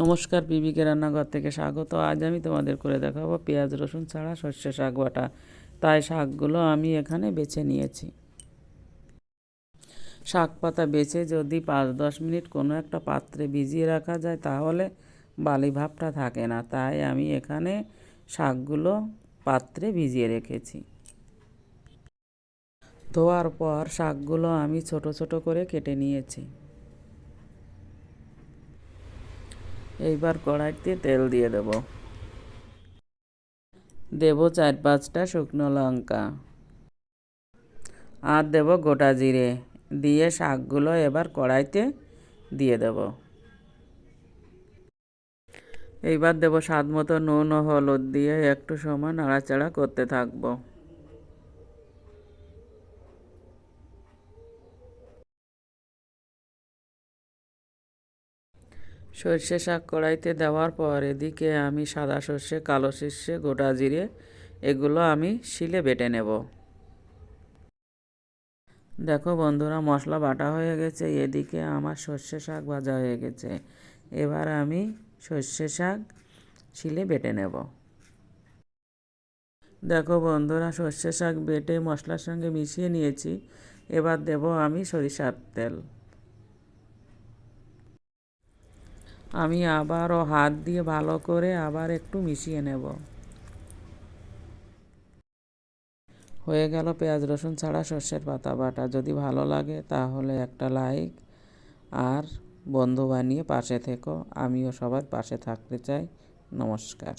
নমস্কার, বিবিকে রান্নাঘর থেকে স্বাগত। আজ আমি তোমাদের করে দেখাবো পেঁয়াজ, রসুন ছাড়া সর্ষে শাক বাটা। তাই শাকগুলো আমি এখানে বেছে নিয়েছি। শাক পাতা বেছে যদি পাঁচ দশ মিনিট কোনো একটা পাত্রে ভিজিয়ে রাখা যায়, তাহলে বালি ভাবটা থাকে না। তাই আমি এখানে শাকগুলো পাত্রে ভিজিয়ে রেখেছি। ধোয়ার পর শাকগুলো আমি ছোট ছোট করে কেটে নিয়েছি। এইবার কড়াইতে তেল দিয়ে দেব। দেব চার পাঁচটা শুকনো লঙ্কা। আর দেব গোটা জিরে। দিয়ে শাকগুলো এবার কড়াইতে দিয়ে দেব। এইবার দেব স্বাদ মতো নুন ও হলুদ দিয়ে একটু সময় নাড়াচাড়া করতে থাকব। সর্ষে শাক কড়াইতে দেওয়ার পর এদিকে আমি সাদা সর্ষে, কালো সর্ষে, গোটা জিরে এগুলো আমি শিলে বেটে নেব। দেখো বন্ধুরা, মশলা বাটা হয়ে গেছে, এদিকে আমার সর্ষে শাক ভাজা হয়ে গেছে। এবার আমি সর্ষে শাক শিলে বেটে নেব। দেখো বন্ধুরা, সর্ষে শাক বেটে মশলার সঙ্গে মিশিয়ে নিয়েছি। এবার দেব আমি সরিষার তেল। আমি আবারও হাত দিয়ে ভালো করে আবার একটু মিশিয়ে নেব। হয়ে গেল পেঁয়াজ, রসুন ছাড়া সর্ষের পাতা বাটা। যদি ভালো লাগে তাহলে একটা লাইক আর বন্ধু বানিয়ে পাশে থেকো। আমিও সবার পাশে থাকতে চাই। নমস্কার।